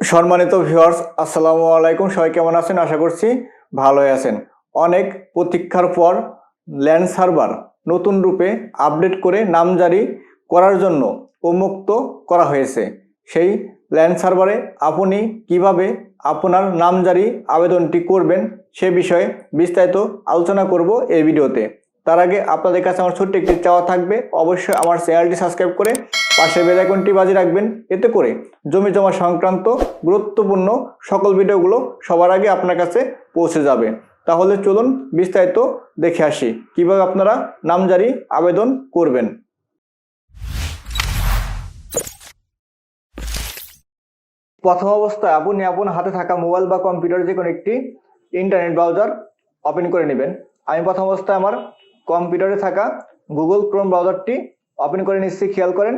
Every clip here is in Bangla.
সম্মানিত ভিউয়ার্স আসসালামু আলাইকুম। সবাই কেমন আছেন? আশা করছি ভালোই আছেন। অনেক প্রতীক্ষার পর ল্যান্ড সার্ভার নতুন রূপে আপডেট করে নামজারি করার জন্য উন্মুক্ত করা হয়েছে। সেই ল্যান্ড সার্ভারে আপনি কীভাবে আপনার নামজারি আবেদনটি করবেন সে বিষয়ে বিস্তারিত আলোচনা করব এই ভিডিওতে। তার আগে আপনাদের কাছে আমার ছোট্ট একটি চাওয়া থাকবে। অবশ্যই আমার চ্যানেলটি সাবস্ক্রাইব করে পাশে বেল আইকনটি বাজিয়ে রাখবেন। এতে করে জমি জমা সংক্রান্ত গুরুত্বপূর্ণ সকল ভিডিওগুলো সবার আগে আপনার কাছে পৌঁছে যাবে। তাহলে চলুন বিস্তারিত দেখে আসি, কীভাবে আপনারা নামজারি আবেদন করবেন। প্রথম অবস্থায় আপনি আপনার হাতে থাকা মোবাইল বা কম্পিউটার যে কোনো একটি ইন্টারনেট ব্রাউজার ওপেন করে নেবেন। আমি প্রথম অবস্থায় আমার কম্পিউটারে থাকা গুগল ক্রোম ব্রাউজারটি ওপেন করে নিচ্ছি। খেয়াল করেন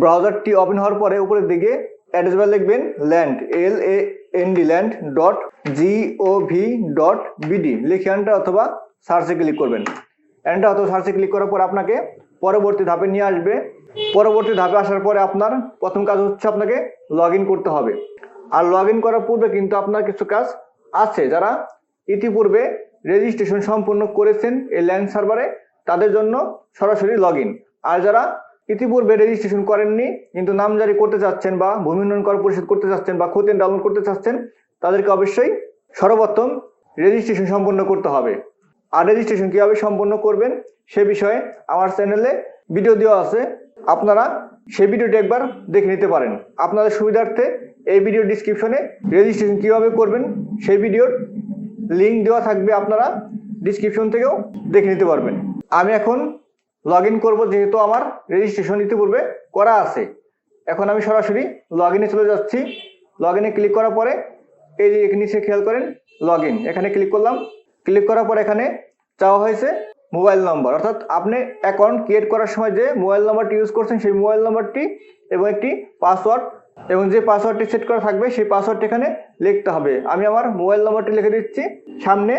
ব্রাউজারটি ওপেন হওয়ার পরে উপরের দিকে অ্যাড্রেস বার লিখবেন land L A N D land dot G O V dot BD লিখে এন্টার অথবা সার্চে ক্লিক করবেন। এন্টার অথবা সার্চে ক্লিক করার পর আপনাকে পরবর্তী ধাপে নিয়ে আসবে। পরবর্তী ধাপে আসার পরে আপনার প্রথম কাজ হচ্ছে আপনাকে লগ করতে হবে। আর লগ করার পূর্বে কিন্তু আপনার কিছু কাজ আছে যারা ইতিপূর্বে রেজিস্ট্রেশন সম্পূর্ণ করেছেন এই ল্যান্ড সার্ভারে তাদের জন্য সরাসরি লগ আর যারা ইতিপূর্বে রেজিস্ট্রেশন করেননি, কিন্তু নামজারি করতে চাচ্ছেন বা ভূমি উন্নয়ন কর পরিশোধ করতে চাচ্ছেন বা খতিয়ান ডাউনলোড করতে চাচ্ছেন, তাদেরকে অবশ্যই সর্বপ্রথম রেজিস্ট্রেশন সম্পন্ন করতে হবে। আর রেজিস্ট্রেশন কীভাবে সম্পন্ন করবেন, সে বিষয়ে আমার চ্যানেলে ভিডিও দেওয়া আছে। আপনারা সেই ভিডিওটি একবার দেখে নিতে পারেন। আপনাদের সুবিধার্থে এই ভিডিও ডিসক্রিপশনে রেজিস্ট্রেশন কীভাবে করবেন, সেই ভিডিওর লিঙ্ক দেওয়া থাকবে আপনারা ডিসক্রিপশন থেকেও দেখে নিতে পারবেন। আমি এখন লগ ইন করব যেহেতু আমার রেজিস্ট্রেশন ইতিপূর্বে করা আছে। এখন আমি সরাসরি লগ ইনে চলে যাচ্ছি। লগ ইনে ক্লিক করার পরে এই যে নিচে খেয়াল করেন লগ ইন এখানে ক্লিক করলাম। ক্লিক করার পর এখানে চাওয়া হয়েছে মোবাইল নম্বর অর্থাৎ আপনি অ্যাকাউন্ট ক্রিয়েট করার সময় যে মোবাইল নাম্বারটি ইউজ করছেন, সেই মোবাইল নাম্বারটি এবং একটি পাসওয়ার্ড এবং যে পাসওয়ার্ডটি সেট করা থাকবে, সেই পাসওয়ার্ডটি এখানে লিখতে হবে। আমি আমার মোবাইল নম্বরটি লিখে দিচ্ছি। সামনে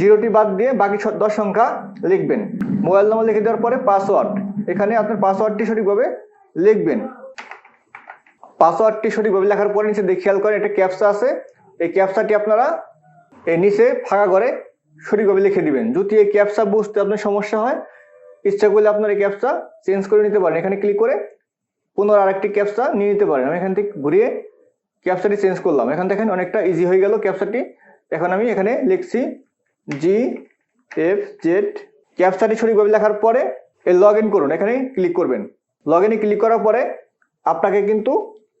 জিরোটি বাদ দিয়ে বাকি দশ সংখ্যা লিখবেন। মোবাইল নম্বর লিখে দেওয়ার পরে পাসওয়ার্ড। এখানে আপনার পাসওয়ার্ডটি সঠিকভাবে লিখবেন। পাসওয়ার্ডটি সঠিকভাবে লেখার পরে নিচে দেখে খেয়াল করেন, একটা ক্যাপসা আছে। এই ক্যাপসাটি আপনারা এই নিচে ফাঁকা করে সঠিকভাবে লিখে দিবেন। যদি এই ক্যাপসা বুঝতে আপনার সমস্যা হয়, ইচ্ছা করলে আপনার এই ক্যাপসা চেঞ্জ করে নিতে পারেন। এখানে ক্লিক করে পুনরায় আরেকটি ক্যাপসা নিয়ে নিতে পারেন। আমি এখান থেকে ঘুরিয়ে ক্যাপসাটি চেঞ্জ করলাম। এখান থেকে অনেকটা ইজি হয়ে গেল ক্যাপসাটি এখন আমি এখানে লিখছি জি এফ জেড ক্যাপসাটি সঠিকভাবে লেখার পরে এই লগ ইন করুন। এখানে ক্লিক করবেন। লগ ইনে ক্লিক করার পরে আপনাকে কিন্তু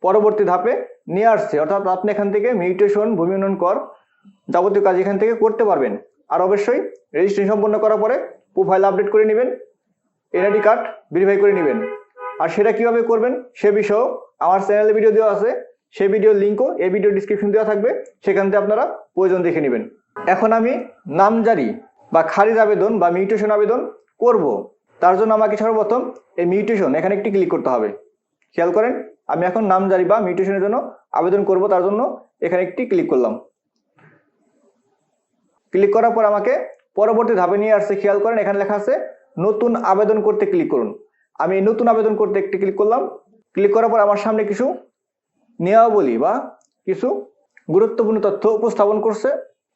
পরবর্তী ধাপে নিয়ে আসছে। অর্থাৎ আপনি এখান থেকে মিউটেশন ভূমি উন্নয়ন কর যাবতীয় কাজ এখান থেকে করতে পারবেন। আর অবশ্যই রেজিস্ট্রেশন সম্পন্ন করার পরে প্রোফাইল আপডেট করে নেবেন। এনআইডি কার্ড ভেরিফাই করে নেবেন। আর সেটা কীভাবে করবেন সে বিষয়েও আমার চ্যানেলে ভিডিও দেওয়া আছে। সেই ভিডিওর লিঙ্কও এই ভিডিও ডিসক্রিপশন দেওয়া থাকবে। সেখান থেকে আপনারা প্রয়োজন দেখে নেবেন। এখন আমি নামজারি বা খারিজ আবেদন বা মিউটেশন আবেদন করব। তার জন্য আমাকে সর্বপ্রথম এই মিউটেশন এখানে একটি ক্লিক করতে হবে। খেয়াল করেন, আমি এখন নামজারি বা মিউটেশনের জন্য আবেদন করব, তার জন্য এখানে একটি ক্লিক করলাম। ক্লিক করার পর আমাকে পরবর্তী ধাপে নিয়ে আসছে। খেয়াল করেন, এখানে লেখা আছে, নতুন আবেদন করতে ক্লিক করুন। আমি নতুন আবেদন করতে একটি ক্লিক করলাম। ক্লিক করার পর আমার সামনে কিছু নিয়মাবলী বা কিছু গুরুত্বপূর্ণ তথ্য উপস্থাপন করছে।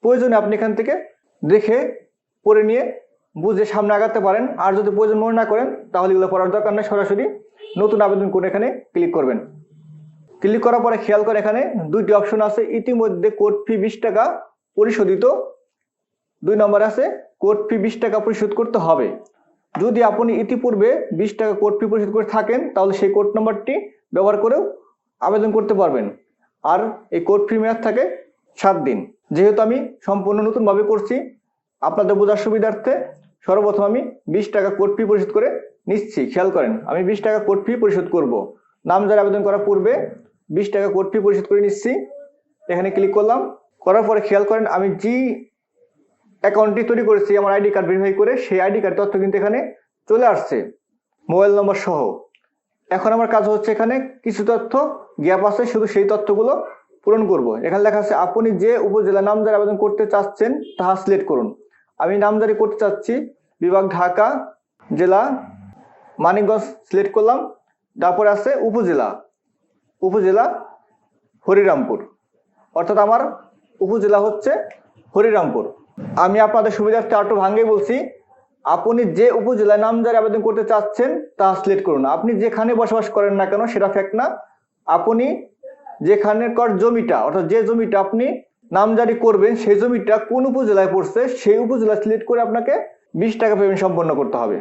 প্রয়োজনে আপনি এখান থেকে দেখে, পড়ে নিয়ে বুঝে সামনে আগাতে পারেন। আর যদি প্রয়োজন মনে না করেন, তাহলে এগুলো পড়ার দরকার নেই। সরাসরি নতুন আবেদন করে এখানে ক্লিক করবেন। ক্লিক করার পরে খেয়াল করে এখানে দুইটি অপশন আছে। ইতিমধ্যে কোর্ট ফি বিশ টাকা পরিশোধিত। দুই নম্বর আছে কোর্ট ফি বিশ টাকা পরিশোধ করতে হবে। যদি আপনি ইতিপূর্বে বিশ টাকা কোর্ট ফি পরিশোধ করে থাকেন, তাহলে সেই কোর্ট নাম্বারটি ব্যবহার করেও আবেদন করতে পারবেন। আর এই কোর্ট ফি মেয়াদ থাকে সাত দিন। যেহেতু আমি সম্পূর্ণ নতুনভাবে করছি, আপনাদের বোঝার সুবিধার্থে সর্বপ্রথম আমি বিশ টাকা কোর্ট ফি পরিশোধ করে নিচ্ছি। খেয়াল করেন, আমি বিশ টাকা কোর্ট ফি পরিশোধ করব নামজারি আবেদন করার পূর্বে বিশ টাকা কোর্ট ফি পরিশোধ করে নিচ্ছি। এখানে ক্লিক করলাম। করার পরে খেয়াল করেন, আমি জি অ্যাকাউন্টটি তৈরি করেছি, আমার আইডি কার্ড ভেরিফাই করে সেই আইডি কার্ড তথ্য কিন্তু এখানে চলে আসছে, মোবাইল নম্বর সহ। এখন আমার কাজ হচ্ছে এখানে কিছু তথ্য, গ্যাপ আছে, শুধু সেই তথ্যগুলো পূরণ করব। এখানে লেখা আছে, আপনি যে উপজেলা নামজারি আবেদন করতে চাচ্ছেন, তাহা সিলেক্ট করুন। আমি নামজারি করতে চাচ্ছি, বিভাগ ঢাকা, জেলা, মানিকগঞ্জ সিলেক্ট করলাম, তারপরে আছে উপজেলা উপজেলা, হরিরামপুর। অর্থাৎ আমার উপজেলা হচ্ছে হরিরামপুর। আমি আপনাদের সুবিধার্থে আটু ভাঙ্গে বলছি, আপনি যে উপজেলায় নামজারি আবেদন করতে চাচ্ছেন তা সিলেক্ট করুন। আপনি যেখানে বসবাস করেন না কেন সেটা ফ্যাক্ট না। আপনি যেখানে কর জমিটা, অর্থাৎ যে জমিটা আপনি নামজারি করবেন, সেই জমিটা কোন উপজেলায় পড়ছে, সেই উপজেলা সিলেক্ট করে আপনাকে বিশ টাকা পেমেন্ট সম্পন্ন করতে হবে।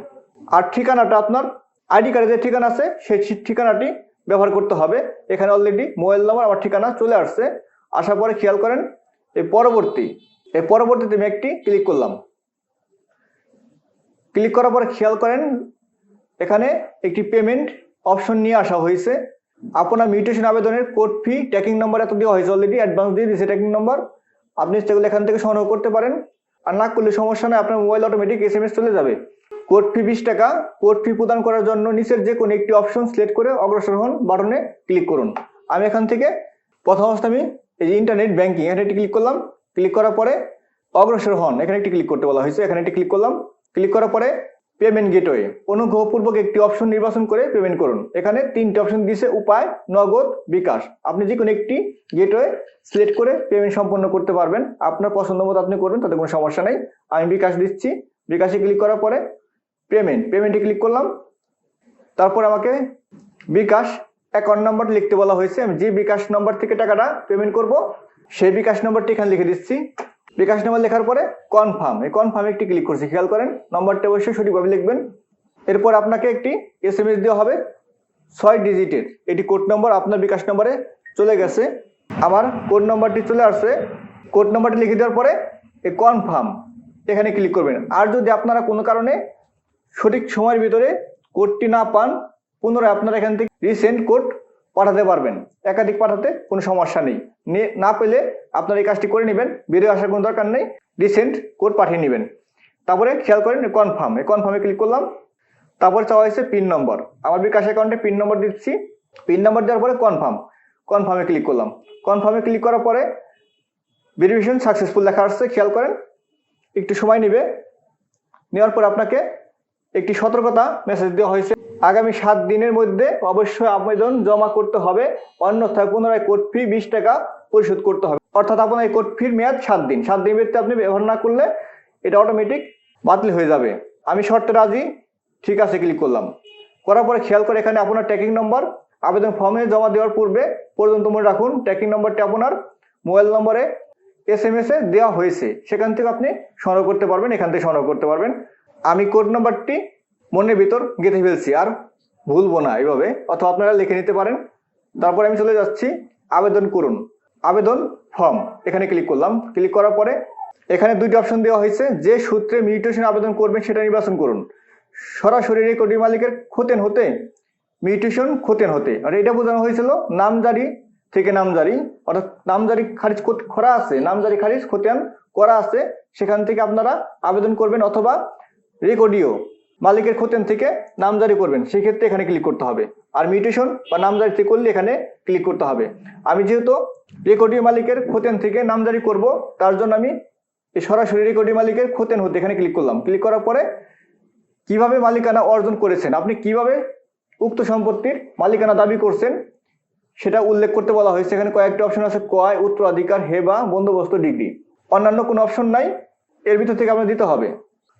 আর ঠিকানাটা আপনার আইডি কার্ডে যে ঠিকানা আছে, সেই ঠিকানাটি ব্যবহার করতে হবে। এখানে অলরেডি মোবাইল নাম্বার আমার ঠিকানা চলে আসছে। আসার পরে খেয়াল করেন, এই পরবর্তী এই পরবর্তীতে একটি ক্লিক করলাম। ক্লিক করার পরে খেয়াল করেন, এখানে একটি পেমেন্ট অপশন নিয়ে আসা হয়েছে। আপনার মিউটেশন আবেদনের কোড ফি ট্র্যাকিং নাম্বার এত দেওয়া হয়েছে অলরেডি অ্যাডভান্স দিয়ে দিয়েছে ট্র্যাকিং নাম্বার আপনি সেগুলো এখান থেকে সংগ্রহ করতে পারেন। আর না করলে সমস্যা নেই, আপনার mobile automatic S M S চলে যাবে। কোড ফি বিশ টাকা। কোড ফি প্রদান করার জন্য নিচের যে কোনো একটি অপশন সিলেক্ট করে অগ্রসর হন বাটনে ক্লিক করুন। আমি এখান থেকে প্রথম অবস্থা আমি এই যে ইন্টারনেট ব্যাংকিং এখানে ক্লিক করলাম। ক্লিক করার পরে অগ্রসর হন। এখানে একটি ক্লিক করতে বলা হয়েছে। এখানে একটি ক্লিক করলাম। ক্লিক করার পরে পেমেন্ট গেটওয়ে অনুগ্রহপূর্বক একটি অপশন নির্বাচন করে পেমেন্ট করুন। এখানে তিনটি অপশন দিয়েছে উপায়, নগদ, বিকাশ। আপনি যে কোনো একটি গেটওয়ে সিলেক্ট করে পেমেন্ট সম্পন্ন করতে পারবেন। আপনার পছন্দ মতো আপনি করবেন, তাতে কোনো সমস্যা নেই। আমি বিকাশ দিচ্ছি। বিকাশে ক্লিক করার পরে পেমেন্ট পেমেন্টে ক্লিক করলাম। তারপর আমাকে বিকাশ অ্যাকাউন্ট নাম্বার লিখতে বলা হয়েছে। আমি যে বিকাশ নাম্বার থেকে টাকাটা পেমেন্ট করব সেই বিকাশ নম্বরটি এখানে লিখে দিচ্ছি। বিকাশ নাম্বার লেখার পরে কনফার্ম এই কনফার্মে একটি ক্লিক করছি। খেয়াল করেন, নম্বরটা অবশ্যই সঠিকভাবে লিখবেন। এরপর আপনাকে একটি এস এম এস দেওয়া হবে। ছয় ডিজিটের এটি কোড নম্বর আপনার বিকাশ নম্বরে চলে গেছে। আমার কোড নম্বরটি চলে আসছে। কোড নম্বরটি লিখে দেওয়ার পরে এই কনফার্ম এখানে ক্লিক করবেন। আর যদি আপনারা কোনো কারণে সঠিক সময়ের ভিতরে কোডটি না পান, পুনরায় আপনারা এখান থেকে রিসেন্ট কোড পাঠাতে পারবেন। একাধিক পাঠাতে কোনো সমস্যা নেই। নে- পেলে আপনার এই কাজটি করে নেবেন। বেরিয়ে আসার কোনো দরকার নেই। রিসেন্ট কোড পাঠিয়ে নেবেন। তারপরে খেয়াল করেন কনফার্ম এই কনফার্মে ক্লিক করলাম। তারপর চাওয়া হয়েছে পিন নম্বর আমার বিকাশ অ্যাকাউন্টে পিন নম্বর দিচ্ছি। পিন নম্বর দেওয়ার পরে কনফার্ম কনফার্মে ক্লিক করলাম। কনফার্মে ক্লিক করার পরে ভেরিফিকেশন সাকসেসফুল লেখা আসছে। খেয়াল করেন, একটু সময় নেবে। নেওয়ার পর আপনাকে একটি সতর্কতা মেসেজ দেওয়া হয়েছে। আগামী সাত দিনের মধ্যে অবশ্যই আবেদন জমা করতে হবে। অন্যথায় পুনরায় কোড ফি বিশ টাকা পরিশোধ করতে হবে। অর্থাৎ আপনার এই কোড ফির মেয়াদ সাত দিন। সাত দিনের ভিত্তিতে আপনি ব্যবহার না করলে এটা অটোমেটিক বাতিল হয়ে যাবে। আমি শর্তে রাজি। ঠিক আছে ক্লিক করলাম। করার পরে খেয়াল করে এখানে আপনার ট্র্যাকিং নম্বর আবেদন ফর্মে জমা দেওয়ার পূর্বে পর্যন্ত মনে রাখুন ট্র্যাকিং নম্বরটি আপনার মোবাইল নম্বরে এস এম এস এ দেওয়া হয়েছে। সেখান থেকে আপনি সংগ্রহ করতে পারবেন, এখান থেকে সংগ্রহ করতে পারবেন। আমি কোড নাম্বারটি মনের ভিতর গেঁথে ফেলছি। আর ভুলবো না এভাবে অথবা আপনারা লিখে নিতে পারেন। তারপর আমি চলে যাচ্ছি। আবেদন করুন। আবেদন ফর্ম এখানে ক্লিক করলাম। ক্লিক করার পরে এখানে দুইটি অপশন দেওয়া হয়েছে। যে সূত্রে মিউটেশন আবেদন করবেন সেটা নির্বাচন করুন। সরাসরি রেকর্ডিং মালিকের খতেন হতে মিউটেশন খতেন হতে। আর এটা বোঝানো হয়েছিল নামজারি থেকে নামজারি। অর্থাৎ নামজারি খারিজ করা আছে। নামজারি খারিজ খতিয়ান করা আছে। সেখান থেকে আপনারা আবেদন করবেন অথবা রেকর্ডিও মালিকের খতেন থেকে নামজারি করবেন, সেক্ষেত্রে এখানে ক্লিক করতে হবে। আর মিউটেশন বা নামজারিতে করলে এখানে ক্লিক করতে হবে। আমি যেহেতু রেকর্ডিও মালিকের খতেন থেকে নামজারি করব, তার জন্য আমি সরাসরি রেকর্ডিও মালিকের খতেন হতে এখানে ক্লিক করলাম। ক্লিক করার পরে কীভাবে মালিকানা অর্জন করেছেন? আপনি কীভাবে উক্ত সম্পত্তির মালিকানা দাবি করছেন? সেটা উল্লেখ করতে বলা হয়েছে। এখানে কয়েকটি অপশন আছে কয় উত্তরাধিকার, হেবা, বন্দোবস্ত, ডিগ্রি। অন্যান্য কোনো অপশন নাই। এর ভিতর থেকে আপনার দিতে হবে।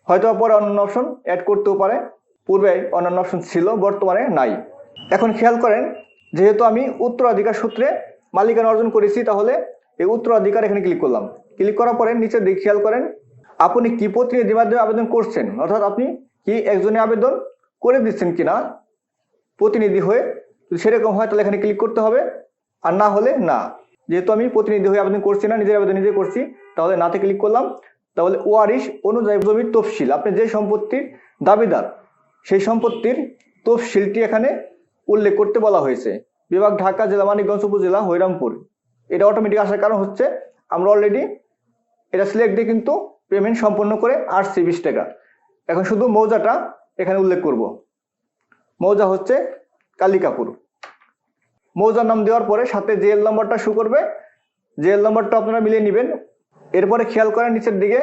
হয়তো পরে অন্যান্য অপশন অ্যাড করতেও পারে। পূর্বে অন্যান্য অপশন ছিল, বর্তমানে নাই। এখন খেয়াল করেন, যেহেতু আমি উত্তরাধিকার সূত্রে মালিকানা অর্জন করেছি, তাহলে এই উত্তরাধিকার এখানে ক্লিক করলাম। ক্লিক করার পরে নিচের দিকে খেয়াল করেন, আপনি কি প্রতিনিধির মাধ্যমে আবেদন করছেন? অর্থাৎ আপনি কি একজনে আবেদন করে দিচ্ছেন কিনা? প্রতিনিধি হয়ে যদি সেরকম হয়, তাহলে এখানে ক্লিক করতে হবে। আর না হলে না। যেহেতু আমি প্রতিনিধি হয়ে আবেদন করছি না, নিজের আবেদন নিজে করছি, তাহলে নাতে ক্লিক করলাম। তাহলে ওয়ারিশ অনুযায়ী জমির তফসিল, আপনি যে সম্পত্তির দাবিদার, সেই সম্পত্তির তফসিলটি এখানে উল্লেখ করতে বলা হয়েছে। বিভাগ ঢাকা জেলা, মানিকগঞ্জ উপজেলা হরিরামপুর এটা অটোমেটিক আসার কারণ হচ্ছে, আমরা অলরেডি এটা সিলেক্ট দিয়ে কিন্তু পেমেন্ট সম্পন্ন করে আসছি বিশ টাকা। এখন শুধু মৌজাটা এখানে উল্লেখ করব। মৌজা হচ্ছে কালিকাপুর। মৌজার নাম দেওয়ার পরে সাথে জেএল নাম্বারটা শু করবে। জেএল নাম্বারটা আপনারা মিলিয়ে নেবেন। এরপরে খেয়াল করেন নিচের দিকে,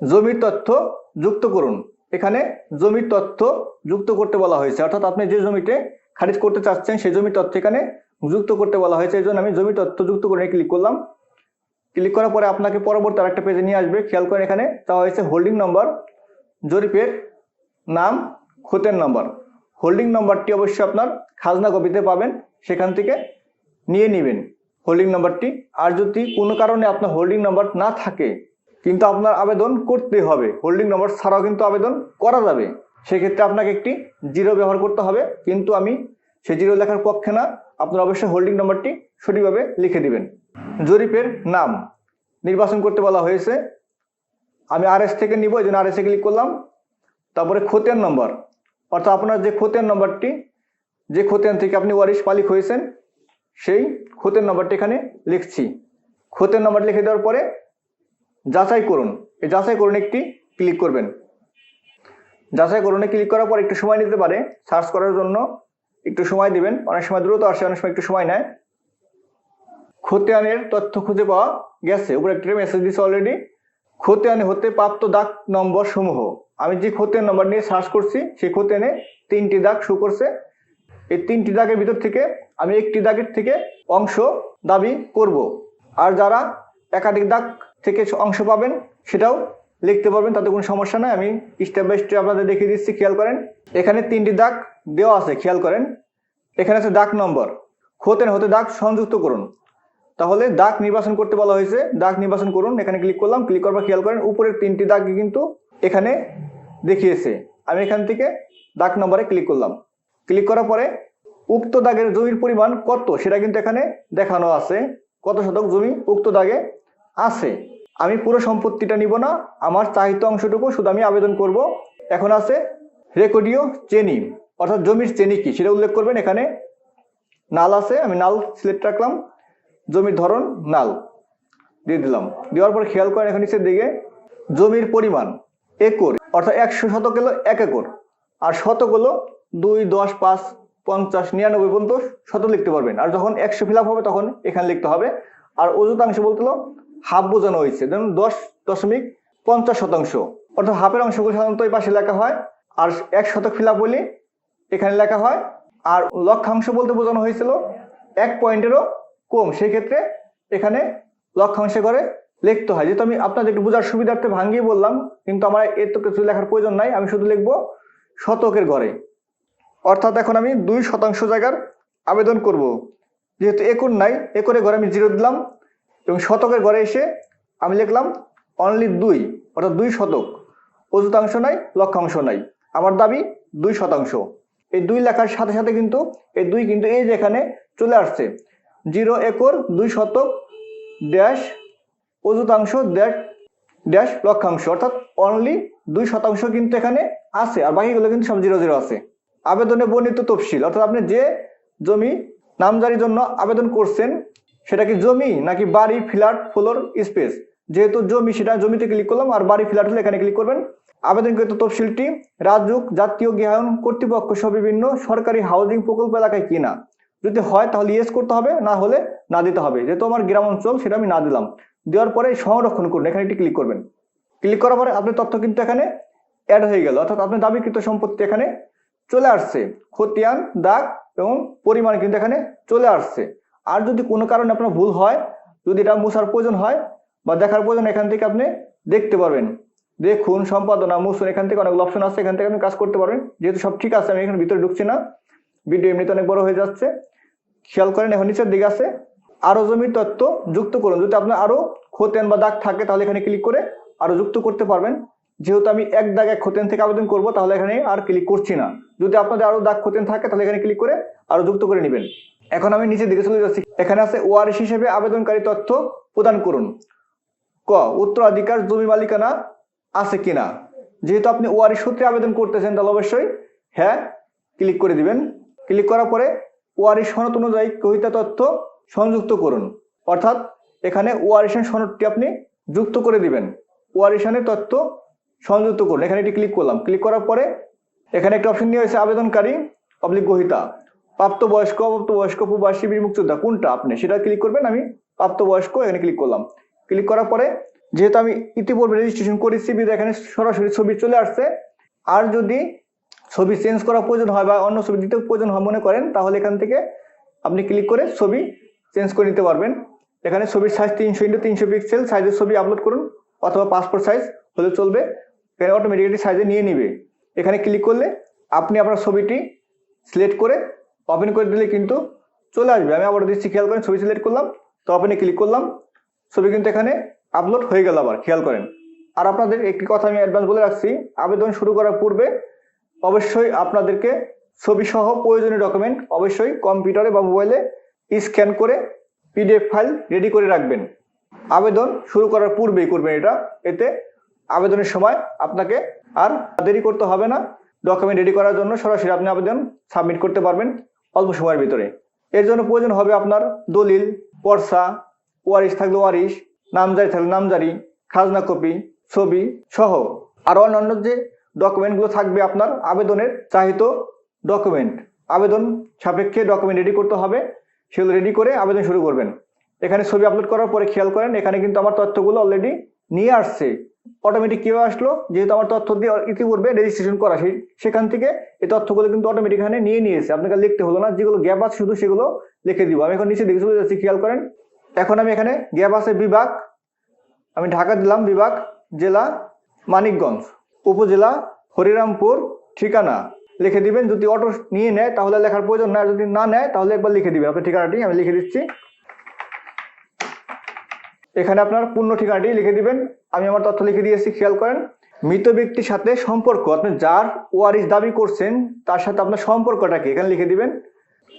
জমির তথ্য যুক্ত করুন। এখানে জমির তথ্য যুক্ত করতে বলা হয়েছে। অর্থাৎ আপনি যে জমিতে খারিজ করতে চাচ্ছেন, সেই জমির তথ্য এখানে যুক্ত করতে বলা হয়েছে। এই জন্য আমি জমি তথ্য যুক্ত করে ক্লিক করলাম। ক্লিক করার পরে আপনাকে পরবর্তী আরেকটা পেজে নিয়ে আসবে। খেয়াল করেন এখানে চাওয়া হয়েছে হোল্ডিং নম্বর জরিপের নাম, খতের নম্বর হোল্ডিং নম্বরটি অবশ্যই আপনার খাজনা কপিতে পাবেন, সেখান থেকে নিয়ে নেবেন। হোল্ডিং নাম্বারটি আর যদি কোনো কারণে আপনার হোল্ডিং নাম্বার না থাকে, কিন্তু আপনার আবেদন করতে হবে হোল্ডিং নাম্বার ছাড়াও কিন্তু আবেদন করা যাবে। সেক্ষেত্রে আপনাকে একটি জিরো ব্যবহার করতে হবে, কিন্তু আমি সে জিরো লেখার পক্ষে না। আপনার অবশ্যই হোল্ডিং নাম্বারটি সঠিকভাবে লিখে দিবেন। জরিপের নাম নির্বাচন করতে বলা হয়েছে। আমি আর থেকে নিব, এই জন্য আর এ ক্লিক করলাম। তারপরে খতিয়ান নম্বর অর্থাৎ আপনার যে খতিয়ান নম্বরটি যে খতিয়ান থেকে আপনি ওয়ারিশ মালিক হয়েছেন সেই খতিয়ান নম্বরটি এখানে লিখছি। খতিয়ান নম্বর লিখে দেওয়ার পরে যাচাই করুন। এই যাচাই করুন একটি ক্লিক করবেন। যাচাই করুনে ক্লিক করার পর একটু সময় নিতে পারে। সার্চ করার জন্য একটু সময় দিবেন। অনেক সময় দ্রুত আসে, অনেক সময় একটু সময় নেয়। খতিয়ানের তথ্য খুঁজে পাওয়া গেছে। উপরে একটা মেসেজ দিচ্ছে অলরেডি খতিয়ানে হতে প্রাপ্ত দাগ নম্বর সমূহ। আমি যে খতিয়ান নম্বর নিয়ে সার্চ করছি, সেই খতিয়ানে তিনটি দাগ শো করছে। এই তিনটি দাগের ভিতর থেকে আমি একটি দাগের থেকে অংশ দাবি করব। আর যারা একাধিক দাগ থেকে অংশ পাবেন, সেটাও লিখতে পারবেন, তাতে কোনো সমস্যা নয় আমি স্টেপ বাই স্টেপ আপনাদের দেখিয়ে দিচ্ছি, খেয়াল করেন। এখানে তিনটি দাগ দেওয়া আছে, খেয়াল করেন। এখানে আছে দাগ নম্বর। হতেন হতে দাগ সংযুক্ত করুন। তাহলে দাগ নির্বাচন করতে বলা হয়েছে। দাগ নির্বাচন করুন, এখানে ক্লিক করলাম ক্লিক করবার খেয়াল করেন, উপরের তিনটি দাগ কিন্তু এখানে দেখিয়েছে। আমি এখান থেকে দাগ নম্বরে ক্লিক করলাম। ক্লিক করার পরে উক্ত দাগের জমির পরিমাণ কত সেটা কিন্তু এখানে দেখানো আছে। কত শতক জমি উক্ত দাগে আছে। আমি পুরো সম্পত্তিটা নিব না, আমার চাহিত অংশটুকু শুধু আমি আবেদন করব। এখন আছে রেকর্ডিও চেনি, অর্থাৎ জমির চেনি কি সেটা উল্লেখ করবেন এখানে। নাল আছে, আমি নাল সিলেক্ট রাখলাম, জমির ধরন নাল দিয়ে দিলাম। দেওয়ার পর খেয়াল করেন এখানে নিচের দিকে, জমির পরিমাণ একর, অর্থাৎ একশো শতক হলো এক একর, আর শতক হলো দুই, দশ, পাঁচ, পঞ্চাশ, নিরানব্বই পর্যন্ত শত লিখতে পারবেন। আর যখন একশো ফিল হবে, তখন এখানে লিখতে হবে। আর অযুতাংশ বলতে হাফ বোঝানো হয়েছে। ধরুন দশ দশমিক পঞ্চাশ শতাংশ। অর্থাৎ হাফের অংশগুলো সাধারণত এই পাশে লেখা হয়। আর এক শতক ফিল বলি এখানে লেখা হয়। আর লক্ষাংশ বলতে বোঝানো হয়েছিল, এক পয়েন্টেরও কম। সেই ক্ষেত্রে এখানে লক্ষাংশে করে লিখতে হয়। যেহেতু আমি আপনাদের একটু বোঝার সুবিধার্থে ভাঙ্গিয়ে বললাম, কিন্তু আমার এত কিছু লেখার প্রয়োজন নাই। আমি শুধু লিখব শতকের ঘরে। অর্থাৎ এখন আমি দুই শতাংশ জায়গার আবেদন করব। যেহেতু একর নাই একরে ঘরে আমি জিরো দিলাম এবং শতকের ঘরে এসে আমি লিখলাম অনলি দুই, অর্থাৎ দুই শতক। অযুতাংশ নাই, লক্ষাংশ নাই। আমার দাবি দুই শতাংশ। এই দুই লেখার সাথে সাথে কিন্তু, এই দুই কিন্তু এই যেখানে চলে আসছে। জিরো একর, দুই শতক ড্যাশ অযুতাংশ ড্যাশ ড্যাশ লক্ষাংশ। অর্থাৎ অনলি দুই শতাংশ কিন্তু এখানে আছে, আর বাকিগুলো কিন্তু সব জিরো জিরো আছে। আবেদনে বর্ণিত তফসিল, অর্থাৎ আপনি যে জমি নামজারির জন্য আবেদন করছেন, সেটা কি জমি নাকি বাড়ি, ফ্ল্যাট, ফ্লোর, স্পেস? যেহেতু জমি, সেটা জমিতে ক্লিক করলাম, আর বাড়ি, ফ্ল্যাট হলে এখানে ক্লিক করবেন। আবেদনকৃত তফসিলটি রাজুক, জাতীয়, গৃহায়ন, কর্তৃপক্ষ সহ বিভিন্ন সরকারি হাউজিং প্রকল্প এলাকায় কিনা। যদি হয়, তাহলে ইয়েস করতে হবে, না হলে না দিতে হবে। যেহেতু আমার গ্রাম অঞ্চল, সেটা আমি না দিলাম। দেওয়ার পরে সংরক্ষণ করুন, এখানে একটি ক্লিক করবেন। ক্লিক করার পরে আপনার তথ্য কিন্তু এখানে অ্যাড হয়ে গেল, অর্থাৎ আপনার দাবিকৃত সম্পত্তি এখানে চলে আসছে। খতিয়ান, দাগ এবং পরিমাণ কিন্তু এখানে চলে আসছে। আর যদি কোনো কারণে আপনার ভুল হয়, যদি এটা মুছার প্রয়োজন হয় বা দেখার প্রয়োজন, এখান থেকে আপনি দেখতে পারবেন। দেখুন, সম্পাদনা, মুছুন, এখান থেকে অনেক অপশন আছে, এখান থেকে আপনি কাজ করতে পারবেন। যেহেতু সব ঠিক আছে, আমি এখানে ভিতরে ঢুকছি না। ভিডিও এমনিতে অনেক বড় হয়ে যাচ্ছে। খেয়াল করেন, এখন নিচের দিকে আছে। আরও জমির তথ্য যুক্ত করুন। যদি আপনার আরও খতিয়ান বা দাগ থাকে, তাহলে এখানে ক্লিক করে আরও যুক্ত করতে পারবেন। যেহেতু আমি এক দাগ এক খতিয়ান থেকে আবেদন করব, তাহলে এখানে আর ক্লিক করছি না। যদি আপনাদের আরও দাগ খতিয়ান থাকে, তাহলে এখানে ক্লিক করে আরও যুক্ত করে নেবেন। এখন আমি নিচে দিকে চলে যাচ্ছি। এখানে আছে ওয়ারিশ হিসেবে আবেদনকারী তথ্য প্রদান করুন। ক, উত্তরাধিকার, জমি মালিকানা আছে কিনা? যেহেতু আপনি ওয়ারিশ সূত্রে আবেদন করতেছেন, তাহলে অবশ্যই হ্যাঁ ক্লিক করে দিবেন। ক্লিক করার পরে ওয়ারিশ সনদ অনুযায়ী কহিতা তথ্য সংযুক্ত করুন। অর্থাৎ এখানে ওয়ারিশান সনদটি আপনি যুক্ত করে দিবেন। ওয়ারিশানের তথ্য সংযুক্ত করুন এখানে এটি ক্লিক করলাম। ক্লিক করার পরে এখানে একটা অপশন নিয়ে হয়েছে আবেদনকারী পাবলিক গ্রহিতা প্রাপ্তবয়স্ক, অপ্রাপ্তবয়স্ক, প্রবাসী বিমুক্ততা কোনটা আপনি? সেটা ক্লিক করবেন, আমি প্রাপ্তবয়স্ক এখানে ক্লিক করলাম। ক্লিক করার পরে যেহেতু আমি ইতিপূর্বে রেজিস্ট্রেশন করেছি এখানে সরাসরি ছবি চলে আসছে, আর যদি ছবি চেঞ্জ করা প্রয়োজন হয় বা অন্য ছবি দিতে প্রয়োজন হয় মনে করেন, তাহলে এখান থেকে আপনি ক্লিক করে ছবি চেঞ্জ করে নিতে পারবেন। এখানে ছবির সাইজ তিনশো ইন্টু তিনশো পিক্সেল সাইজের ছবি আপলোড করুন, অথবা পাসপোর্ট সাইজ হলে চলবে। অটোমেটিক্যালি সাইজে নিয়ে নিবে। এখানে ক্লিক করলে আপনি আপনার ছবিটি সিলেক্ট করে ওপেন করে দিলে কিন্তু চলে আসবে। আমি আবার দিচ্ছি, খেয়াল করেন ছবি সিলেক্ট করলাম, তো ওপেনে ক্লিক করলাম, ছবি কিন্তু এখানে আপলোড হয়ে গেল আবার, খেয়াল করেন। আর আপনাদের একটি কথা আমি অ্যাডভান্স বলে রাখছি, আবেদন শুরু করার পূর্বে অবশ্যই আপনাদেরকে ছবি সহ প্রয়োজনীয় ডকুমেন্ট অবশ্যই কম্পিউটারে বা মোবাইলে স্ক্যান করে পিডিএফ ফাইল রেডি করে রাখবেন। আবেদন শুরু করার পূর্বেই করবেন এটা, এতে আবেদনের সময় আপনাকে আর দেরি করতে হবে না। ডকুমেন্ট রেডি করার জন্য সরাসরি আপনি আবেদন সাবমিট করতে পারবেন অল্প সময়ের ভিতরে। এর জন্য প্রয়োজন হবে আপনার দলিল, পর্সা, ওয়ারিশ থাকলে ওয়ারিশ, নামজারি থাকলে নামজারি, খাজনা কপি, ছবি সহ। আর অন্যান্য যে ডকুমেন্টগুলো থাকবে আপনার আবেদনের চাহিত ডকুমেন্ট আবেদন সাপেক্ষে ডকুমেন্ট রেডি করতে হবে, সেগুলো রেডি করে আবেদন শুরু করবেন। এখানে ছবি আপলোড করার পরে খেয়াল করেন, এখানে কিন্তু আমার তথ্যগুলো অলরেডি নিয়ে আসছে। অটোমেটিক কীভাবে আসলো? যেহেতু আমার তথ্য দিয়ে ইতিপূর্বে রেজিস্ট্রেশন করা, সেই সেখান থেকে এই তথ্যগুলো কিন্তু অটোমেটিক এখানে নিয়ে নিয়েছে। আপনাকে লিখতে হলো না, যেগুলো গ্যাপ আছে শুধু সেগুলো লিখে দিব। আমি এখন নিচে দিকে চলে যাচ্ছি, খেয়াল করেন। এখন আমি এখানে গ্যাপ আছে বিভাগ, আমি ঢাকা দিলাম বিভাগ, জেলা মানিকগঞ্জ, উপজেলা হরিরামপুর, ঠিকানা লিখে দিবেন। যদি অটো নিয়ে নেয়, তাহলে লেখার প্রয়োজন না যদি না নেয়, তাহলে একবার লিখে দিবেন। আপনার ঠিকানাটি আমি লিখে দিচ্ছি। এখানে আপনার পূর্ণ ঠিকানাটি লিখে দিবেন। আমি আমার তথ্য লিখে দিয়েছি, খেয়াল করেন। মৃত ব্যক্তির সাথে সম্পর্ক, আপনি যার ওয়ারিস দাবি করছেন, তার সাথে আপনার সম্পর্কটা কি? এখানে লিখে দিবেন।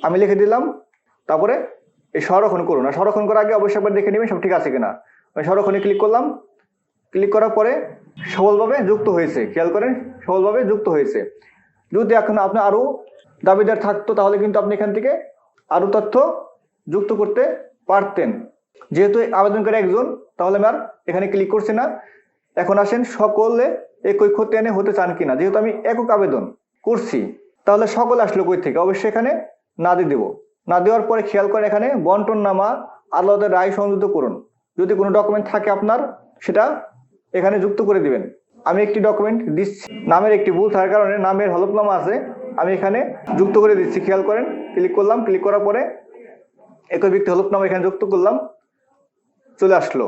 আমি লিখে দিলাম। তারপরে এই সংরক্ষণ করুন। আর সংরক্ষণ করার আগে অবশ্যই একবার দেখে নেবেন সব ঠিক আছে কিনা। আমি সংরক্ষণে ক্লিক করলাম। ক্লিক করার পরে সফলভাবে যুক্ত হয়েছে। খেয়াল করেন, সফলভাবে যুক্ত হয়েছে। যদি এখন আপনার আরও দাবিদার থাকতো, তাহলে কিন্তু আপনি এখান থেকে আরও তথ্য যুক্ত করতে পারতেন। যেহেতু আবেদনকারী একজন, তাহলে আমি আর এখানে ক্লিক করছি না। এখন আসেন, সকলে একই এনে হতে চান কিনা। যেহেতু আমি একক আবেদন করছি, তাহলে সকলে আসলো কই থেকে? অবশ্যই এখানে না দিয়ে দেবো। না দেওয়ার পরে খেয়াল করেন এখানে বন্টন নামা, আদালতের রায় সংযুক্ত করুন। যদি কোনো ডকুমেন্ট থাকে আপনার, সেটা এখানে যুক্ত করে দিবেন। আমি একটি ডকুমেন্ট দিচ্ছি। নামের একটি ভুল থাকার কারণে নামের হলফনামা আছে, আমি এখানে যুক্ত করে দিচ্ছি। খেয়াল করেন ক্লিক করলাম। ক্লিক করার পরে একই ব্যক্তি হলফনামা এখানে যুক্ত করলাম। চলে আসলো।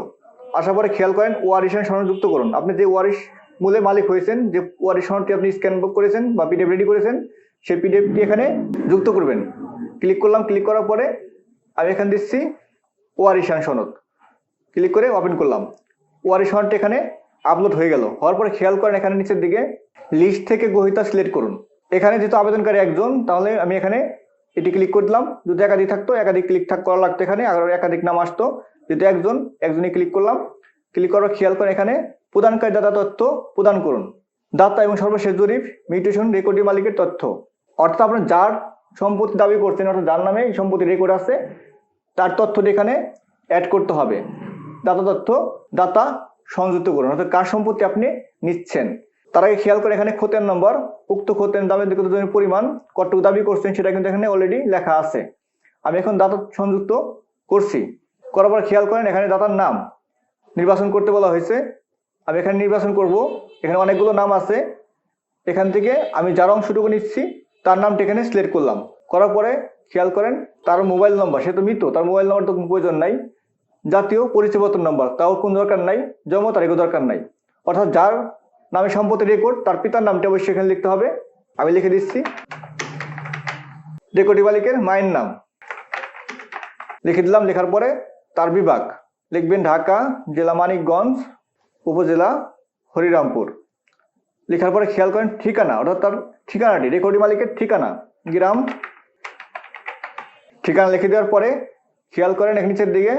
আসার পরে খেয়াল করেন ওয়ারিশন সনদ যুক্ত করুন। আপনি যে ওয়ারিশ মূলে মালিক হয়েছেন, যে ওয়ারিশ সনদটি আপনি স্ক্যান করেছেন বা পিডিএফ রেডি করেছেন, সেই পিডিএফটি এখানে যুক্ত করবেন। ক্লিক করলাম ক্লিক করার পরে আমি এখানে দিচ্ছি ওয়ারিশান সনদ। ক্লিক করে ওপেন করলাম। ওয়ারিশ সনদটি এখানে আপলোড হয়ে গেল। হওয়ার পরে খেয়াল করেন এখানে নিচের দিকে লিস্ট থেকে গ্রহিতা সিলেক্ট করুন। এখানে যেহেতু আবেদনকারী একজন, তাহলে আমি এখানে এটি ক্লিক করে দিলাম। যদি একাধিক থাকতো, একাধিক ক্লিক থাক করা লাগতো এখানে, আর একাধিক নাম আসতো। যেহেতু একজন, একজনই ক্লিক করলাম। ক্লিক করার খেয়াল করে এখানে প্রদানকারী দাতা তথ্য প্রদান করুন। দাতা এবং সর্বশেষ জরিপ মিউটেশন রেকর্ডের মালিকের তথ্য। অর্থাৎ আপনার যার সম্পত্তি দাবি করছেন, অর্থাৎ যার নামে এই সম্পত্তি রেকর্ড আছে, তার তথ্যটি এখানে অ্যাড করতে হবে। দাতা তথ্য, দাতা সংযুক্ত করুন, অর্থাৎ কার সম্পত্তি আপনি নিচ্ছেন। তার আগে খেয়াল করে এখানে খতিয়ান নম্বর উক্ত খতিয়ান দামের দিকে পরিমাণ, কতটুকু দাবি করছেন সেটা কিন্তু এখানে অলরেডি লেখা আছে। আমি এখন দাতা সংযুক্ত করছি। করার পর খেয়াল করেন, এখানে দাতার নাম নির্বাচন করতে বলা হয়েছে। আমি এখানে নির্বাচন করব, এখানে অনেকগুলো নাম আছে। এখান থেকে আমি যার অংশটুকু নিচ্ছি, তার নামটা এখানে সিলেক্ট করলাম। করার পরে খেয়াল করেন, তার মোবাইল নম্বর, সে তো মৃত, তার মোবাইল নম্বর তো প্রয়োজন নাই। জাতীয় পরিচয়পত্র নম্বর, তাও কোনো দরকার নাই, জন্ম তারিখও দরকার নাই। অর্থাৎ যার নামে সম্পত্তি রেকর্ড তার পিতার নামটা অবশ্যই এখানে লিখতে হবে। আমি লিখে দিচ্ছি। রেকর্ডি মালিকের মায়ের নাম। লিখে দিলাম, লেখার পরে তার বিভাগ। লিখবেন ঢাকা, জেলা মানিকগঞ্জ, উপজেলা হরিরামপুর। লেখার পরে খেয়াল করেন ঠিকানা, অর্থাৎ তার ঠিকানাটি রেকর্ডি মালিকের ঠিকানা, গ্রাম। ঠিকানা লিখে দেওয়ার পরে খেয়াল করেন এক নিচের দিকে,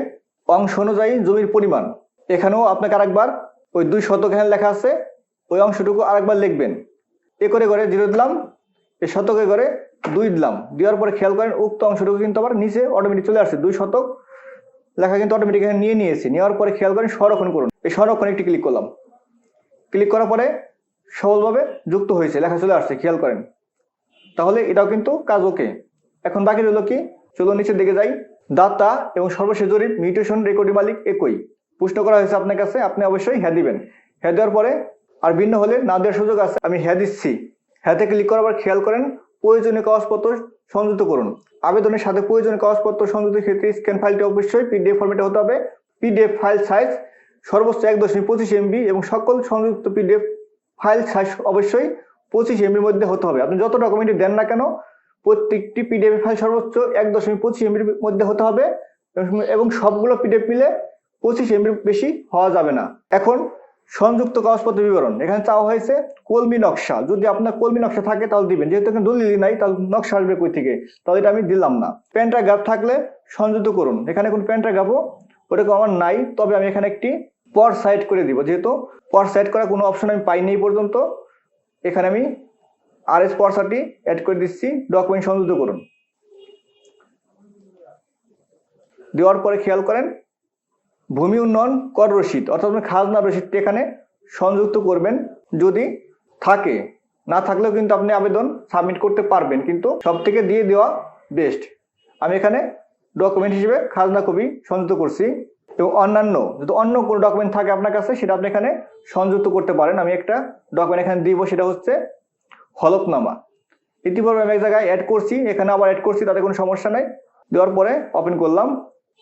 অংশ অনুযায়ী জমির পরিমাণ। এখানেও আপনাকে আরেকবার ওই দুই শতক এখানে লেখা আছে, ওই অংশটুকু আরেকবার লিখবেন। এ করে করে জিরো দিলাম এই শতকে করে দুই দিলাম। দেওয়ার পরে খেয়াল করেন উক্ত অংশটুকু কিন্তু আবার নিচে অটোমেটিক চলে আসছে, দুই শতক। লেখা কিন্তু অটোমেটিক এখানে নিয়ে নিয়েছি। নেওয়ার পরে খেয়াল করেন সংরক্ষণ করুন। এই সংরক্ষণ একটি ক্লিক করলাম। ক্লিক করার পরে সফলভাবে যুক্ত হয়েছে, লেখা চলে আসছে, খেয়াল করেন। তাহলে এটাও কিন্তু কাজ ওকে এখন বাকি রইল কি? চলো নিচের দিকে যাই। দাতা এবং সর্বশেষ জরিপ মিউটেশন রেকর্ডি মালিক একই। প্রশ্ন করা হয়েছে আপনার কাছে, আপনি অবশ্যই হ্যাঁ দিবেন। হ্যাঁ দেওয়ার পরে আর ভিন্ন হলে না দেওয়ার সুযোগ আছে, আমি হ্যাঁ দিচ্ছি। হ্যাঁতে ক্লিক করার পর খেয়াল করেন, প্রয়োজনীয় কাগজপত্র সংযুক্ত করুন। আবেদনের সাথে প্রয়োজনীয় কাগজপত্র সংযুক্ত ক্ষেত্রে স্ক্যান ফাইলটি অবশ্যই পিডিএফ ফরম্যাটে হতে হবে। পিডিএফ ফাইল সাইজ সর্বোচ্চ এক দশমিক পঁচিশ এমবি এবং সকল সংযুক্ত পিডিএফ ফাইল সাইজ অবশ্যই পঁচিশ এমবির মধ্যে হতে হবে। আপনি যত ডকুমেন্টই দেন না কেন, প্রত্যেকটি পিডিএফ ফাইল সর্বোচ্চ এক দশমিক পঁচিশ এমবির মধ্যে হতে হবে এবং সবগুলো পিডিএফ মিলে পঁচিশ এমবির বেশি হওয়া যাবে না। এখন সংযুক্ত কাগজপত্র বিবরণ। এখানে চাওয়া হয়েছে কলমি নকশা। যদি আপনার কলমি নকশা থাকে তাহলে দিবেন। যেহেতু এখানে দলিল নাই, তাহলে নকশা আসবে কই থেকে? তাহলে এটা আমি দিলাম না। প্যান্টাগ্রাফ থাকলে সংযুক্ত করুন। এখানে কোনো প্যান্টাগ্রাফও ওরকম আমার নাই, তবে আমি এখানে একটি পর সাইড করে দিব। যেহেতু পর সাইড করা কোনো অপশন আমি পাইনি এই পর্যন্ত, এখানে আমি আর এস পরসাটি অ্যাড করে দিচ্ছি। ডকুমেন্ট সংযুক্ত করুন। দেওয়ার পরে খেয়াল করেন ভূমি উন্নয়ন কর রসিদ, অর্থাৎ আপনি খাজনা রসিদটি এখানে সংযুক্ত করবেন। যদি থাকে, না থাকলেও কিন্তু আপনি আবেদন সাবমিট করতে পারবেন, কিন্তু সব থেকে দিয়ে দেওয়া বেস্ট আমি এখানে ডকুমেন্ট হিসেবে খাজনা কপি সংযুক্ত করছি এবং অন্যান্য, যদি অন্য কোনো ডকুমেন্ট থাকে আপনার কাছে, সেটা আপনি এখানে সংযুক্ত করতে পারেন। আমি একটা ডকুমেন্ট এখানে দিব, সেটা হচ্ছে হলফনামা। ইতিপূর্বে আমি এক জায়গায় অ্যাড করছি, এখানে আবার অ্যাড করছি, তাতে কোনো সমস্যা নাই। দেওয়ার পরে ওপেন করলাম।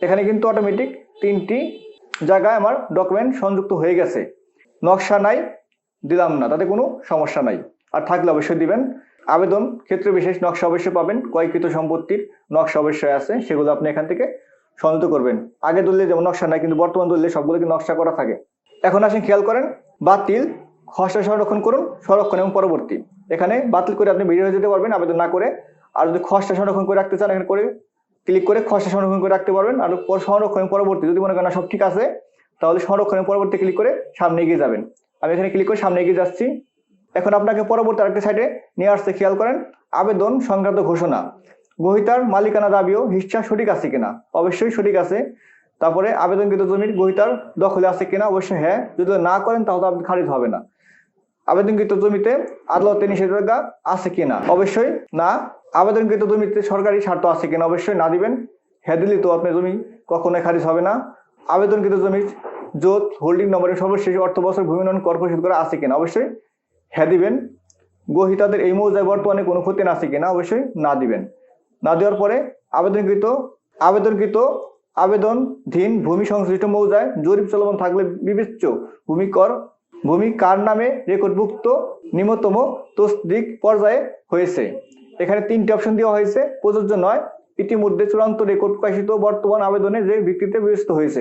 এখানে কিন্তু অটোমেটিক তিনটি জায়গায় আমার ডকুমেন্ট সংযুক্ত হয়ে গেছে। নকশা নাই, দিলাম না, তাতে কোনো সমস্যা নাই। আর থাকলে অবশ্যই দিবেন। আবেদন ক্ষেত্রে বিশেষ নকশা অবশ্যই পাবেন কয়কৃত সম্পত্তির নকশা অবশ্যই আছে, সেগুলো আপনি এখান থেকে সংযুক্ত করবেন। আগে দলিলে যেমন নকশা নাই, কিন্তু বর্তমান দলিলে সবগুলো কিন্তু নকশা করা থাকে? এখন আসেন, খেয়াল করেন, বাতিল, খসড়া সংরক্ষণ করুন, সংরক্ষণ এবং পরবর্তী। এখানে বাতিল করে আপনি বেরিয়ে যেতে পারবেন, আবেদন না করে। আর যদি খসড়া সংরক্ষণ করে রাখতে চান, এখানে করে ক্লিক করে খসড়া সংরক্ষণ করে রাখতে পারবেন আর পর সংরক্ষণ পরবর্তী, যদি মনে করেন সব ঠিক আছে, তাহলে সংরক্ষণের পরবর্তী ক্লিক করে সামনে এগিয়ে যাবেন। আমি এখানে ক্লিক করে সামনে এগিয়ে যাচ্ছি। এখন আপনাকে পরবর্তী আরেকটা সাইডে নিয়ে আসতে খেয়াল করেন, আবেদন সংক্রান্ত ঘোষণা। গ্রহিতার মালিকানা দাবিও হিসা সঠিক আছে কিনা? অবশ্যই সঠিক আছে। তারপরে আবেদনকৃত জমির গ্রহিতার দখলে আছে কিনা? অবশ্যই হ্যাঁ। যদি না করেন, তাহলে আপনি খারিজ হবে না। আবেদনকৃত জমিতে আদালতে নিষেধাজ্ঞা আছে কিনা? অবশ্যই না। আবেদনকৃত জমিতে সরকারি স্বার্থ আছে কিনা? অবশ্যই না দিবেন। হ্যাঁ দিলে তো আপনার জমি কখনোই খারিজ হবে না। আবেদনকৃত জমির জোত, হোল্ডিং নম্বরের সর্বশেষ অর্থ, বছর, ভূমি উন্নয়ন কর পরিশোধ করা আছে কিনা? অবশ্যই হ্যাঁ দিবেন। গ্রহিতাদের এই মৌজায় বর্তমানে কোনো ক্ষতি না আছে কিনা? অবশ্যই না দিবেন। না দেওয়ার পরে আবেদনকৃত আবেদনকৃত আবেদনধীন ভূমি সংশ্লিষ্ট মৌজায় জরিপ চলমান থাকলে বিবেচ্য ভূমি কর ভূমি কার নামে রেকর্ডভুক্ত নিম্নতম তসদিক পর্যায়ে হয়েছে? এখানে তিনটি অপশন দেওয়া হয়েছে, প্রযোজ্য নয়। ইতিমধ্যে চূড়ান্ত রেকর্ড প্রকাশিত বর্তমান আবেদনে যে ভিত্তিতে বিবেচিত হয়েছে।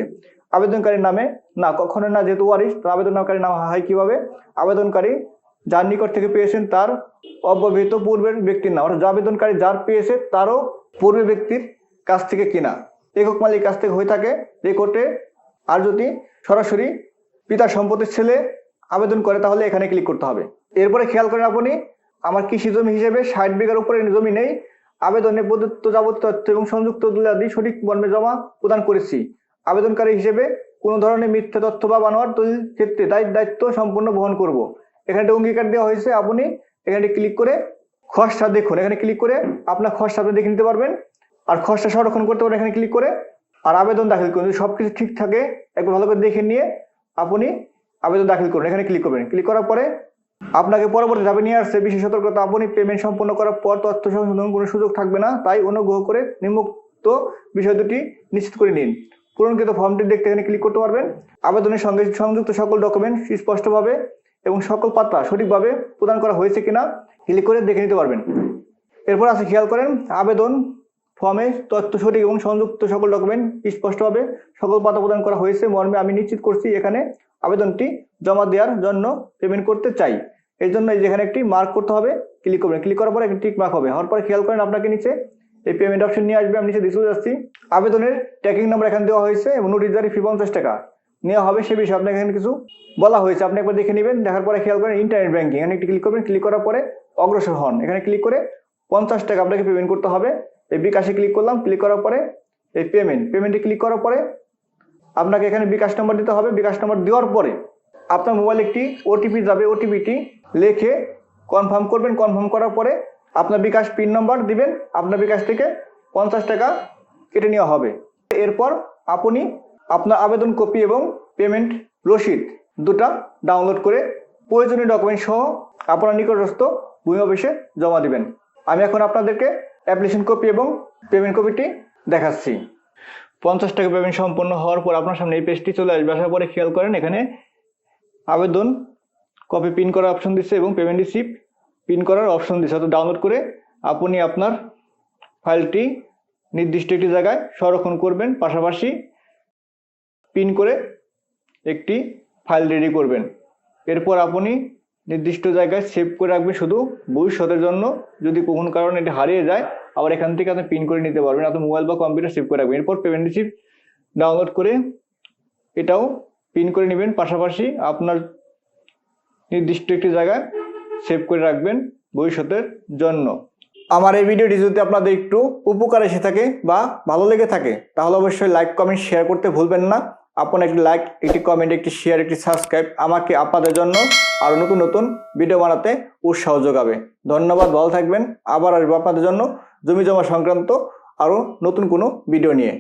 আবেদনকারীর নামে না, কখনো না, যেহেতু ওয়ারিশ তো আবেদনকারীর নাম হয় কীভাবে? আবেদনকারী যার নিকট থেকে পেয়েছেন তার অব্যবহৃত পূর্বের ব্যক্তির নাম, অর্থাৎ আবেদনকারী যার পেয়েছে তারও পূর্বে ব্যক্তির কাছ থেকে কিনা। একক মালিক কাছ থেকে হয়ে থাকে রেকর্ডে আর যদি সরাসরি পিতার সম্পত্তির ছেলে আবেদন করে তাহলে এখানে ক্লিক করতে হবে। এরপরে খেয়াল করেন আপনি, আমার কৃষি জমি হিসেবে ষাট বিঘার উপরে জমি নেই। আবেদনে প্রদত্ত যাবতীয় তথ্য এবং সংযুক্ত দলিলাদি সঠিক মর্মে জমা প্রদান করেছি। আবেদনকারী হিসেবে কোনো ধরনের মিথ্যা তথ্য বা বানোয়ার দলিল ক্ষেত্রে দায় দায়িত্ব সম্পূর্ণ বহন করব। এখানে অঙ্গীকার দেওয়া হয়েছে, আপনি এখানে ক্লিক করে খসড়া দেখুন। এখানে ক্লিক করে আপনার খসড়া আপনি দেখে নিতে পারবেন। আর খসড়া সংরক্ষণ করতে পারেন এখানে ক্লিক করে। আর আবেদন দাখিল করুন। যদি সবকিছু ঠিক থাকে, একবার ভালো করে দেখে নিয়ে আপনি আবেদন দাখিল করুন। এখানে ক্লিক করবেন। ক্লিক করার পরে আপনাকে পরবর্তী ধাপে নিয়ে আসছে বিশেষ সতর্কতা। আপনি পেমেন্ট সম্পন্ন করার পর তথ্য সংশোধন কোনো সুযোগ থাকবে না, তাই অনুগ্রহ করে নিম্নোক্ত বিষয় দুটি নিশ্চিত করে নিন। পূরণকৃত ফর্মটি দেখতে এখানে ক্লিক করতে পারবেন। আবেদনের সঙ্গে সংযুক্ত সকল ডকুমেন্ট স্পষ্টভাবে এবং সকল পাতা সঠিকভাবে প্রদান করা হয়েছে কিনা ক্লিক করে দেখে নিতে পারবেন। এরপর আছে খেয়াল করেন, আবেদন ফর্মে তথ্য সঠিক এবং সংযুক্ত সকল ডকুমেন্ট স্পষ্টভাবে সকল পাতা প্রদান করা হয়েছে। মর্মে আমি নিশ্চিত করছি এখানে আবেদনটি জমা দেওয়ার জন্য পেমেন্ট করতে চাই। এই জন্য যেখানে একটি মার্ক করতে হবে ক্লিক করবেন। ক্লিক করার পরে একটি টিক মার্ক হবে। হওয়ার পরে খেয়াল করেন আপনাকে নিচে এই পেমেন্ট অপশন নিয়ে আসবে। আমি নিচে দিয়ে যাচ্ছি। আবেদনের ট্র্যাকিং নাম্বার এখানে দেওয়া হয়েছে এবং নোটিশ জারি ফি পঞ্চাশ টাকা। নেওয়া হবে সে বিষয়ে আপনাকে এখানে কিছু বলা হয়েছে। আপনি একবার দেখে নেবেন। দেখার পরে খেয়াল করেন ইন্টারনেট ব্যাংকিং এখানে একটি ক্লিক করবেন। ক্লিক করার পরে অগ্রসর হন। এখানে ক্লিক করে পঞ্চাশ টাকা আপনাকে পেমেন্ট করতে হবে। এই বিকাশে ক্লিক করলাম। ক্লিক করার পরে এই পেমেন্ট পেমেন্টে ক্লিক করার পরে আপনাকে এখানে বিকাশ নাম্বার দিতে হবে। বিকাশ নাম্বার দেওয়ার পরে আপনার মোবাইল একটি ওটিপি যাবে। ওটিপিটি লিখে কনফার্ম করবেন। কনফার্ম করার পরে আপনার বিকাশ পিন নাম্বার দিবেন। আপনার বিকাশ থেকে পঞ্চাশ টাকা কেটে নেওয়া হবে। এরপর আপনি আপনার আবেদন কপি এবং পেমেন্ট রসিদ দুটা ডাউনলোড করে প্রয়োজনীয় ডকুমেন্ট সহ আপনার নিকটস্থ ভূমি অফিসে জমা দিবেন। আমি এখন আপনাদেরকে অ্যাপ্লিকেশন কপি এবং পেমেন্ট কপিটি দেখাচ্ছি। পঞ্চাশ টাকা পেমেন্ট সম্পন্ন হওয়ার পর আপনার সামনে এই পেজটি চলে আসবে। আসার পরে খেয়াল করেন, এখানে আবেদন কপি পিন করার অপশন দিচ্ছে এবং পেমেন্ট রিসিপ্ট পিন করার অপশন দিচ্ছে। অর্থাৎ ডাউনলোড করে আপনি আপনার ফাইলটি নির্দিষ্ট একটি জায়গায় সংরক্ষণ করবেন, পাশাপাশি পিন করে একটি ফাইল রেডি করবেন। এরপর আপনি নির্দিষ্ট জায়গায় সেভ করে রাখবেন। শুধু ভবিষ্যতের জন্য, যদি কখনো কারণে এটি হারিয়ে যায় আবার এখান থেকে আপনি পিন করে নিতে পারবেন আপনি মোবাইল বা কম্পিউটার সেভ করে রাখবেন। এরপর পেমেন্ট রিসিপ্ট ডাউনলোড করে এটাও পিন করে নেবেন। পাশাপাশি আপনার নির্দিষ্ট একটি জায়গায় সেভ করে রাখবেন ভবিষ্যতের জন্য। আমার এই ভিডিওটি যদি আপনাদের একটু উপকার এসে থাকে বা ভালো লেগে থাকে, তাহলে অবশ্যই লাইক কমেন্ট শেয়ার করতে ভুলবেন না। আপনার একটি লাইক একটি কমেন্ট একটি শেয়ার একটি সাবস্ক্রাইব আমাকে আপনাদের জন্য আরও নতুন নতুন ভিডিও বানাতে উৎসাহ যোগাবে। ধন্যবাদ, ভালো থাকবেন। আবার আসব আপনাদের জন্য জমি জমা সংক্রান্ত আরও নতুন কোনো ভিডিও নিয়ে।